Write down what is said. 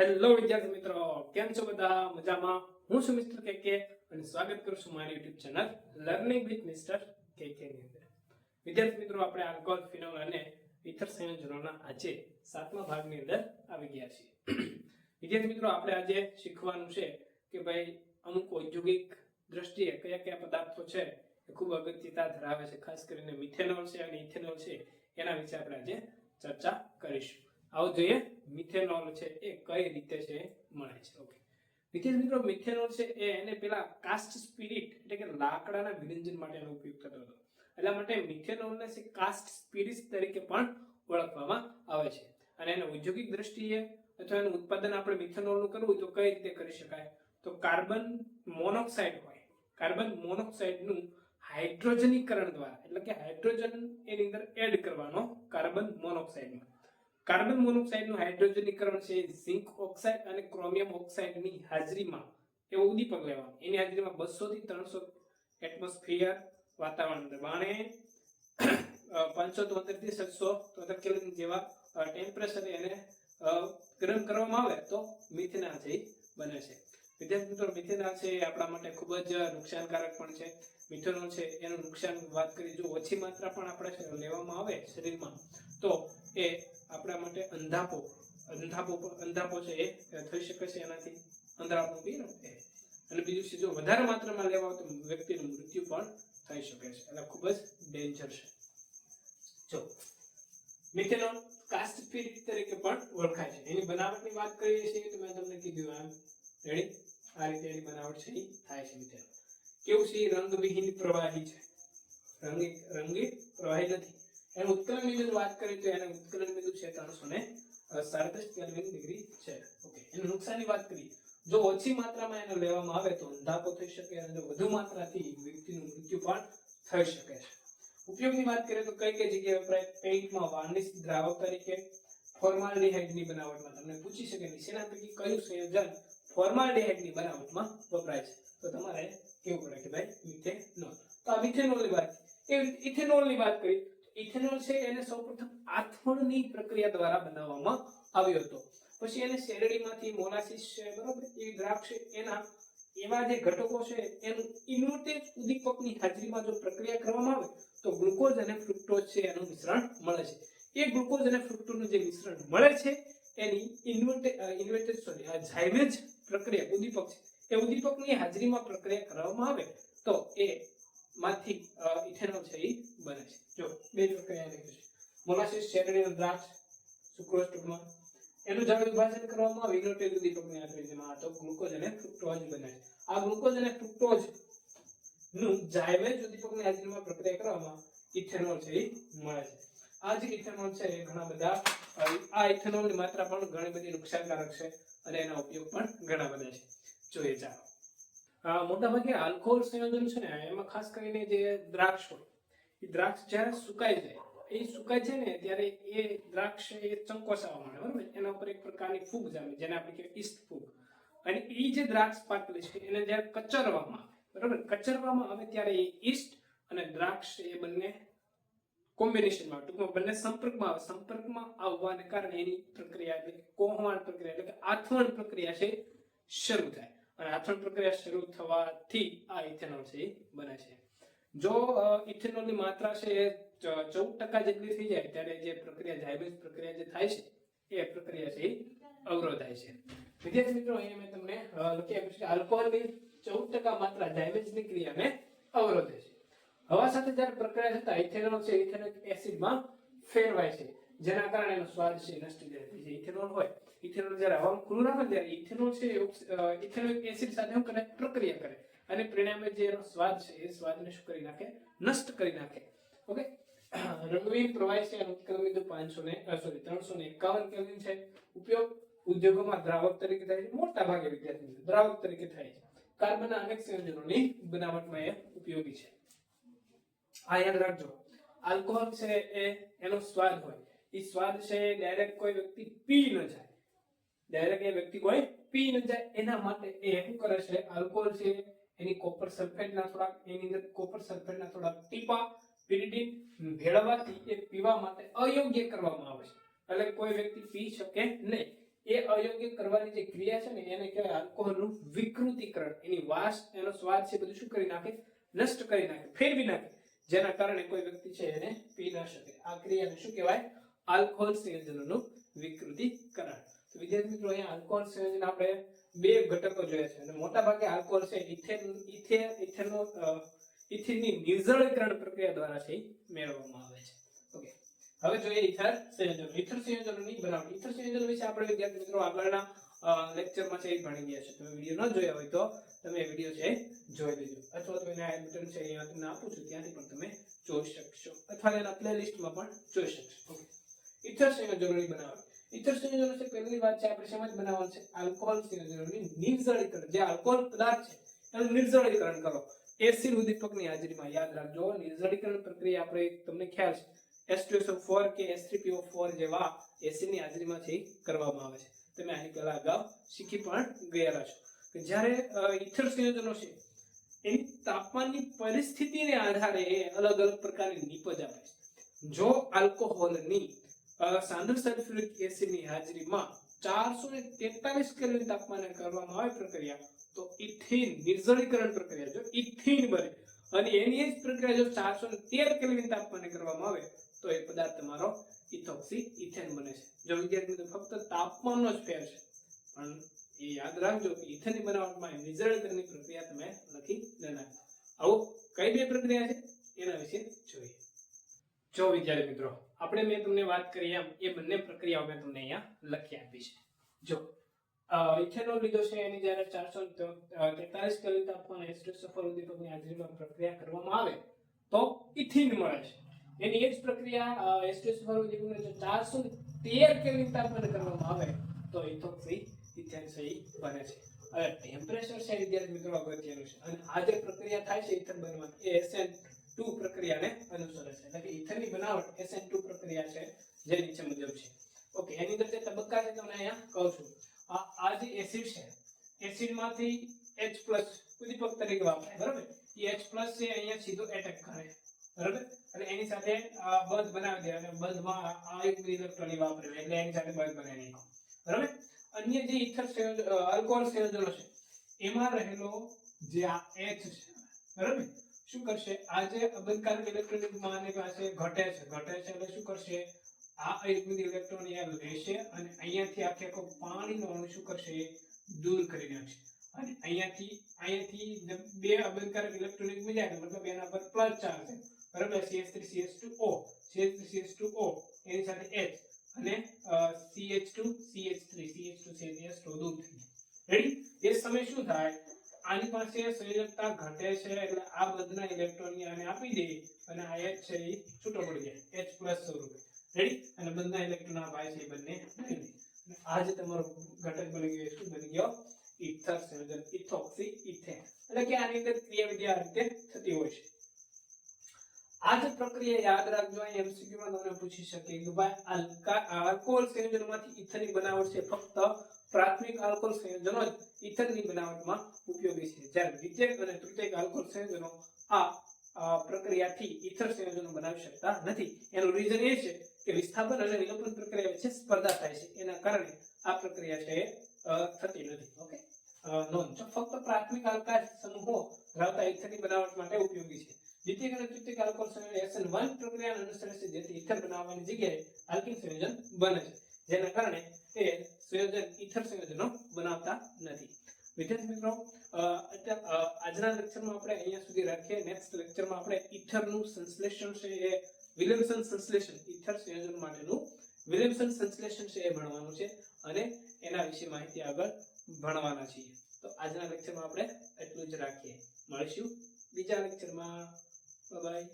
Hello વિદ્યાર્થી મિત્રો, કેમ છો બધા? મજામાં? હું છું મિસ્ટર કે કે અને સ્વાગત કરું છું મારી YouTube channel learning with mister K ની અંદર. વિદ્યાર્થી મિત્રો, આપણે આલ્કોહોલ ફિનોલ અને ઇથર સંયોજનોના આજે સાતમા ભાગની અંદર આવી ગયા છીએ. વિદ્યાર્થી મિત્રો, આપણે આજે શીખવાનું છે કે ભાઈ, અમુક ઔદ્યોગિક દ્રષ્ટિએ કયા કયા પદાર્થો છે એ ખૂબ અગત્યતા ધરાવે છે. ખાસ કરીને મિથેનોલ છે અને ઇથેનોલ છે. એના વિશે આપણે આજે ચર્ચા કરીશું. આવો જોઈએ. મિથેનોલ છે એ કઈ રીતે છે મળે છે. ઓકે વિદ્યાર્થી મિત્રો, મિથેનોલ છે એ એને પેલા કાસ્ટ સ્પિરિટ એટલે કે લાકડાના વિરંજન માટે એનો ઉપયોગ થતો હતો. એટલા માટે મિથેનોલને કાસ્ટ સ્પિરિટ તરીકે પણ ઓળખવામાં આવે છે. અને એને ઔદ્યોગિક દ્રષ્ટિએ અથવા એનું ઉત્પાદન આપણે મિથેનોલનું કરવું તો કઈ રીતે કરી શકાય? તો કાર્બન મોનોક્સાઇડ હોય. કાર્બન મોનોક્સાઇડનું હાઇડ્રોજનીકરણ દ્વારા, એટલે કે હાઇડ્રોજન એની અંદર એડ કરવાનો કાર્બન મોનોક્સાઇડમાં કાર્બન મોનોક્સાઇડનું હાઇડ્રોજનીકરણ છે, ઝિંક ઓક્સાઇડ અને ક્રોમિયમ ઓક્સાઇડની હાજરીમાં. એવું ઉદીપક લેવાનું. એની હાજરીમાં બસો થી ત્રણસો એટમોસ્ફિયર વાતાવરણ દબાણે પાંચસો તોતેરથી સાતસો તોતેર કેલ્વિન જેવા ટેમ્પરેચર એને ગરમ કરવામાં આવે તો મિથેનોલ છે બને છે. વિદ્યાર્થી મિત્રો મિથેનોલ છે એ આપણા માટે ખૂબ જ નુકસાનકારક પણ છે. મિથેનોલ છે એનું નુકસાન વાત કરી જો ઓછી માત્રા પણ આપણે લેવામાં આવે શરીરમાં, તો એ આપણા માટે અંધાપો અંધાપો અંધાપો છે એ થઈ શકે છે એનાથી. અંધાપો બી એ. અને બીજું છે જો વધારે માત્રામાં લેવા તો વ્યક્તિનું મૃત્યુ પણ થઈ શકે છે. એટલે ખૂબ જ ડેન્જર છે. જો મિથેનોલ કાસ્ટ સ્પિરિટ તરીકે પણ ઓળખાય છે. એની બનાવટની વાત કરીએ છીએ તો મેં તમને કીધું આમ રેડી આ રીતે એની બનાવટ છે, એ થાય છે મિથેનોલ કેવું છે રંગવિહીન પ્રવાહી છે? રંગી રંગી પ્રવાહી નથી. એનું ઉત્કલન બિંદુની વાત કરીએ તો એને ઉત્કલન બિંદુ છે ત્રણસો ને સાડત્રીસ કેલ્વિન ડિગ્રી છે. ઓકે, એનું નુકસાનની વાત કરીએ. જો ઓછી માત્રામાં એને લેવામાં આવે તો અંધાપો થઈ શકે અને જો વધુ માત્રાથી વ્યક્તિનું મૃત્યુ પણ થઈ શકે છે. ઉપયોગની વાત કરીએ તો કઈ કઈ જગ્યાએ વપરાય? પેઇન્ટમાં વાર્નિશ દ્રાવક તરીકે ફોર્માલ્ડિહાઇડની બનાવટમાં. તમને પૂછી શકે નીચેના પૈકી કયું સંયોજન ફોર્માલ્ડિહાઇડની બનાવટમાં વપરાય છે? તો તમારે કેવું પડે કે ભાઈ, મિથેનોલ. તો આ મિથેનોલની વાત. એ ઇથેનોલની વાત કરી ઇથેનોલ છે એને સૌપ્રથમ આથમણની પ્રક્રિયા દ્વારા બનાવવામાં આવ્યો હતો. પછી એને શેરડીમાંથી મોલાસિસ છે, બરાબર? એ દ્રાક્ષ એના, એવા જે ઘટકો છે, એનું ઇન્વર્ટેજ ઉદ્દીપકની હાજરીમાં જો પ્રક્રિયા કરવામાં આવે, તો ગ્લુકોઝ અને ફ્રુક્ટોઝ છે એનું મિશ્રણ મળે છે. એ ગ્લુકોઝ અને ફ્રુક્ટોઝનું જે મિશ્રણ મળે છે, એની ઇન્વર્ટેડ ઇન્વર્ટેજ સોરી ઝાયમેજ પ્રક્રિયા, ઉદ્દીપક છે. એ ઉદ્દીપકની હાજરીમાં પ્રક્રિયા કરવામાં આવે, તો એ માંથી ઇથેનોલ છે એ બને છે. જો, બે જો કયા લખ્યું છે. મોલાસિસ શેરડી દ્રાક્ષ, સુક્રોઝ ટૂંકમાં એનું જ્યારે વિભાજન કરવામાં ઇનોટેડ ઉદ્દીપકની હાજરીમાં તો ગ્લુકોઝ અને ફ્રુક્ટોઝ બને છે. આ ગ્લુકોઝ અને ફ્રુક્ટોઝનું જાયવેજ ઉદ્દીપકની હાજરીમાં પ્રક્રિયા કરવામાં ઇથેનોલ છે એ મળે છે. આ જે ઇથેનોલ છે એ ઘણા બધા આ આ ઇથેનોલની માત્રા પણ ઘણી બધી નુકસાનકારક છે અને એના ઉપયોગ પણ ઘણા બધા છે. જોઈએ ચાલો. મોટાભાગે આલ્કોહોલ સંયોજન છે ને, એમાં ખાસ કરીને જે દ્રાક્ષ હોય, એ દ્રાક્ષ જ્યારે સુકાઈ જાય, એ સુકાય છે ને, ત્યારે એ દ્રાક્ષ એ ચંકોસાવા માંડે, બરાબર? એના ઉપર એક પ્રકારની ફૂગ જામે, જેને આપણે કહેવાય ઈસ્ટ ફૂગ. અને એ જે દ્રાક્ષ પાકલી છે, એને જ્યારે કચરવામાં બરાબર? કચરવામાં આવે ત્યારે એ ઈસ્ટ અને દ્રાક્ષ એ બંને કોમ્બિનેશનમાં ટૂંકમાં બંને સંપર્કમાં આવે. સંપર્કમાં આવવાને કારણે એની પ્રક્રિયા એટલે કોહવાણ પ્રક્રિયા, એટલે કે આથવણ પ્રક્રિયા છે, શરૂ થાય. અને આથણ પ્રક્રિયા શરૂ થવાથી આ ઇથેનોલ છે બને છે. જો ઇથેનોલની માત્રા છે ચૌદ ટકા જેટલી થઈ જાય, ત્યારે જે પ્રક્રિયા જાયબેઝ પ્રક્રિયા જે થાય છે, એ પ્રક્રિયા છે અવરોધાય છે. વિદ્યાર્થી મિત્રો, અહીંયા મેં તમને લખી આપ્યું છે આલ્કોહોલની ચૌદ ટકા માત્રા જાયબેઝની ક્રિયાને અવરોધે છે. હવા સાથે જ્યારે પ્રક્રિયા થતા, ઇથેનોલ છે ઇથેનોઇક એસિડમાં ફેરવાય છે. જેના કારણે એનો સ્વાદ છે, નષ્ટ જાય છે. ઇથેનોલ હોય. ઇથેનોલ જ્યારે હવામાં ખુલ્લું રાખે ત્યારે ઇથેનોલ છે ઇથેનોઇક એસિડ સાથે હું કરે પ્રક્રિયા કરે. અને પરિણામે જે એનો સ્વાદ છે, એ સ્વાદને શું કરી નાખે? નષ્ટ કરી નાખે. ઓકે? રંગવીન પ્રવાહી છે એનું પાંચસો ને સોરી ત્રણસો ને એકાવન કેલ્વિન છે. ઉપયોગ ઉદ્યોગોમાં દ્રાવક તરીકે થાય છે. મોટા ભાગે વિદ્યાર્થી દ્રાવક તરીકે થાય છે. કાર્બનના અનેક સંયોજનોની બનાવટમાં એ ઉપયોગી છે. આ યાદ રાખજો. આલ્કોહોલ છે એ, એનો સ્વાદ હોય. એ સ્વાદ છે ડાયરેક્ટ કોઈ વ્યક્તિ પી ન જાય. ડાયરેક્ટ એ વ્યક્તિ કોઈ પી ન જાય. એના માટે એ શું કરે છે? આલ્કોહોલ છે, એની કોપર સલ્ફેટના થોડાક, એની અંદર કોપર સલ્ફેટના થોડાક ટીપા પિરિડિન ભેળવવાથી એ પીવા માટે અયોગ્ય કરવામાં આવે છે. એટલે કોઈ વ્યક્તિ પી શકે નહીં. એ અયોગ્ય કરવાની જે ક્રિયા છે ને, એને કહેવાય આલ્કોહોલનું વિકૃતિકરણ. એની વાસ, એનો સ્વાદ છે બધું શું કરી નાખે? નષ્ટ કરી નાખે, ફેરવી નાખે. જેના કારણે કોઈ વ્યક્તિ છે, એને પી ન શકે. આ ક્રિયાને શું કહેવાય? આલ્કોહોલ સંયોજનોનું વિકૃતિકરણ તો વિદ્યાર્થી મિત્રો, અહીંયા આલ્કોહોલ સંયોજન આપણે બે ઘટકો જોયા છે. અને મોટા ભાગે આલ્કોહોલ છે ઇથેન, ઇથે, ઇથેનો ઇથિનની નિર્જળીકરણ પ્રક્રિયા દ્વારા છે મેળવવામાં આવે છે. ઓકે. હવે જોઈએ ઇથર સંયોજનો. ઇથર સંયોજનોની બનાવટ. ઇથર સંયોજનો વિશે આપણે વિદ્યાર્થી મિત્રો આગળના લેક્ચરમાં છે એ ભણી ગયા છે. તમે વીડિયો ન જોયા હોય તો તમે વીડિયો છે જોઈ લેજો. અથવા તો એના બટન છે અહીંયા તમને આપું છું. ત્યાંથી પણ તમે જોઈ શકશો. અથવા એના પ્લેલિસ્ટમાં પણ જોઈ શકશો. ઓકે. ઇથર સંયોજનોની બનાવટ ઇથર સંયોજનો છે, પહેલી વાત છે, આપણે સમજ બનાવવાનું છે? આલ્કોહોલ સંયોજનોની નિર્જળીકરણ. જે આલ્કોહોલ પદાર્થ છે, એનું નિર્જળીકરણ કરો. એસિડ ઉદ્દીપકની હાજરીમાં યાદ રાખજો, નિર્જળીકરણ પ્રક્રિયા આપણે, તમને ખ્યાલ છે. H2SO4 કે H3PO4 જેવા એસિડની હાજરીમાં છે કરવામાં આવે છે. તમે આની પહેલા અગાઉ શીખી પણ ગયેલા છો. કે જ્યારે ઇથર સંયોજનો છે એની તાપમાનની પરિસ્થિતિને આધારે એ અલગ અલગ પ્રકારની નિપજ આપે છે. જો આલ્કોહોલની સાંદ્ર સલ્ફ્યુરિક એસિડની હાજરીમાં ચારસો ને તેતાલીસ કેલ્વિન તાપમાને કરવામાં આવે પ્રક્રિયા. તો ઇથિન, નિર્જળીકરણ પ્રક્રિયા, જો ઇથિન બને, અને એની જ પ્રક્રિયા જો ચારસો ને તેર કેલ્વિન તાપમાને કરવામાં આવે, તો એ પદાર્થ તમારો ઇથોક્સી ઇથેન બને છે. જો વિદ્યાર્થી મિત્રો, ફક્ત તાપમાનનો જ ફેર છે, પણ એ યાદ રાખજો કે ઇથેનની બનાવટમાં નિર્જળીકરણની પ્રક્રિયા તમે લખી ન નાખો આવો કઈ બે પ્રક્રિયા છે, એના વિશે જોઈએ. જો વિદ્યાર્થી મિત્રો આપણે મેં તમને વાત કરી એમ, એ બંને પ્રક્રિયાઓ મેં તમને અહીંયા લખી આપી છે. જો ઇથેનોલ લીધો છે, એની જ્યારે ચારસો તેતાલીસ કેલ્વિન તાપમાને એસ્ટ્રોસફર ઉદ્દીપકની હાજરીમાં પ્રક્રિયા કરવામાં આવે, તો ઇથિન મળે છે. એની એ જ પ્રક્રિયા એસ્ટ્રોસફર ઉદ્દીપકને જો ચારસો તેર કેલરી તાપમાને કરવામાં આવે, તો ઇથોક્સી ઇથેન સહી બને છે. હવે ટેમ્પરેચર છે, વિદ્યાર્થી મિત્રો, અગત્યનું છે. અને આ જે પ્રક્રિયા થાય છે ઇથર બનવાની એ એસએન ટુ પ્રક્રિયાને અનુસરે છે. એટલે કે ઇથરની બનાવટ એસએન ટુ પ્રક્રિયા છે, જે નીચે મુજબ છે. ઓકે, એની અંદર જે તબક્કા છે, તમને અહીંયા કહું છું. આ આ જે એસિડ છે, એસિડમાંથી H પ્લસ ઉદ્દીપક તરીકે વાપરાય, બરાબર? એ પ્લસ છે અહીંયા સીધો એટેક કરે, બરાબર? અને એની સાથે આ બંધ બનાવી દે, અને બંધમાં આ એક ઇલેક્ટ્રોનિક વાપરે એટલે એની સાથે બંધ બનાવી નહીં બરાબર? અન્ય જે ઇથર સંયોજન આલ્કોહોલ સંયોજનો છે, એમાં રહેલો જે આ H છે, બરાબર? શું કરશે? આ જે અબંધકારક ઇલેક્ટ્રોનિક માની પાસે ઘટે છે ઘટે છે એટલે શું કરશે? આ આયુર્વેદ ઇલેક્ટ્રોન અહીંયા લેશે અને અહીંયાથી આખે આખો પાણીનો અણુ શું કરશે? દૂર કરી નાખશે. અને અહીંયાથી અહીંયાથી બે અબંધકારક ઇલેક્ટ્રોનિક મળ્યા કે મતલબ એના પર પ્લસ ચાર્જ છે. બરાબર? CS3 CS2O CS3 CS2O એની સાથે H. અને અ, CH2 CH3 CH2 CH2 દૂર થઈ રેડી એ સમય શું થાય? આની પાસે સંયોજકતા ઘટે છે એટલે આ બધા ઇલેક્ટ્રોન આને આપી દે અને આ એચ છે એ છૂટો પડી જાય. એચ પ્લસ સ્વરૂપે. રેડી અને બંને ઇલેક્ટ્રોન આ છે એ બંને આ જે તમારો ઘટક બની ગયો શું બની ગયો? ઇથર સંયોજન. Ethoxy ethane. એટલે કે આની અંદર ક્રિયાવિધિ આ રીતે થતી હોય છે. આ જે પ્રક્રિયા યાદ રાખજો. અહીં MCQ માં તમને પૂછી શકે કે ભાઈ આલ્કા આલ્કોહોલ સંયોજનમાંથી ઇથરની બનાવટ છે ફક્ત પ્રાથમિક આલ્કોહોલ સંયોજનો જ ઇથરની બનાવટમાં ઉપયોગી છે. જ્યારે દ્વિતીયક અને તૃતીયક આલ્કોહોલ સંયોજનો આ પ્રક્રિયાથી ઇથર સંયોજનો બનાવી શકતા નથી. એનું રીઝન એ છે કે વિસ્થાપન અને વિલોપન પ્રક્રિયા વચ્ચે સ્પર્ધા થાય છે. એના કારણે આ પ્રક્રિયા છે થતી નથી. ઓકે નોંધ. ફક્ત પ્રાથમિક આલ્કાઇલ સમૂહો ધરાવતા ઇથરની બનાવટ માટે ઉપયોગી છે. દ્વિતીય અને તૃતીય આલ્કોહોલ સંયોજન SN1 પ્રક્રિયાને અનુસરે છે. જેથી ઇથર બનાવવાની જગ્યાએ આલ્કિન સંયોજન બને છે. જેના કારણે એ સંયોજન ઇથર સંયોજનો બનાવતા નથી વિદ્યાર્થી મિત્રો અ, અત્યાર- અ, આજના લેક્ચરમાં આપણે અહીંયા સુધી રાખીએ. નેક્સ્ટ લેક્ચરમાં આપણે ઇથરનું સંશ્લેષણ છે એ, વિલિયમસન સંશ્લેષણ. ઇથર સંયોજન માટેનું વિલિયમસન સંશ્લેષણ છે એ ભણવાનું છે અને એના વિશે માહિતી આગળ ભણવાના છીએ. તો આજના લેક્ચરમાં આપણે એટલું જ રાખીએ. મળીશું બીજા લેક્ચરમાં બાય